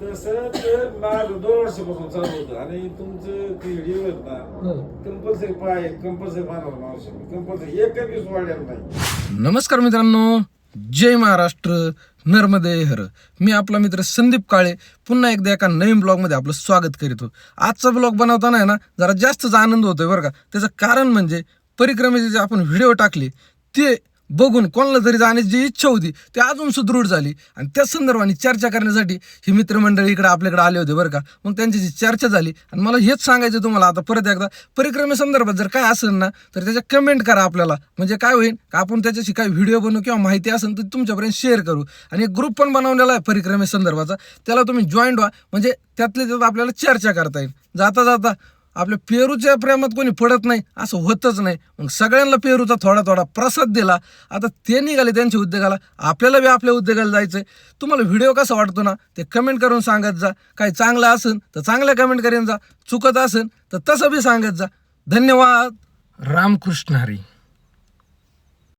तसं तर माझं दोन वर्षापासून चालू होतं. आणि तुमचं ते व्हिडिओ आहेत ना हो. कंपल्सरी पाय कंपल्सरी पाहणार माणूस कंपल्सरी एक दिवस नाही. नमस्कार मित्रांनो जय महाराष्ट्र नर्मदे हर. मी आपला मित्र संदीप काळे पुन्हा एकदा एका नवीन ब्लॉगमध्ये आपलं स्वागत करीतो आजचा ब्लॉग बनवताना आहे ना जरा जास्तच आनंद होतोय बरं का. त्याचं कारण म्हणजे परिक्रमेचे जे आपण व्हिडिओ टाकले ते बघून कोणाला तरी जाण्याची जी इच्छा होती ती अजून सुदृढ झाली. आणि त्याच संदर्भाने चर्चा करण्यासाठी ही मित्रमंडळी इकडे आपल्याकडे आले होते बरं का. मग त्यांची जी चर्चा झाली आणि मला हेच सांगायचं तुम्हाला आता परत एकदा परिक्रमेसंदर्भात जर काय असेल ना तर त्याच्या कमेंट करा आपल्याला. म्हणजे काय होईल का आपण त्याच्याशी काही व्हिडिओ बनवू किंवा माहिती असेल तर तुमच्यापर्यंत शेअर करू. आणि एक ग्रुप पण बनवलेला आहे परिक्रमेसंदर्भाचा त्याला तुम्ही जॉईंट व्हा. म्हणजे त्यातल्या त्यात आपल्याला चर्चा करता येईल. जाता जाता आपल्या पेरूच्या प्रेमात कोणी पडत नाही असं होतच नाही. मग सगळ्यांना पेरूचा थोडा थोडा प्रसाद दिला. आता ते निघाले त्यांच्या उद्योगाला. आपल्याला बी आपल्या उद्योगाला जायचंय. तुम्हाला व्हिडिओ कसा वाटतो ना ते कमेंट करून सांगत जा. काही चांगलं असेल तर चांगल्या कमेंट करेन जा. चुकत असेल तर तसं बी सांगत जा. धन्यवाद. रामकृष्ण हरी.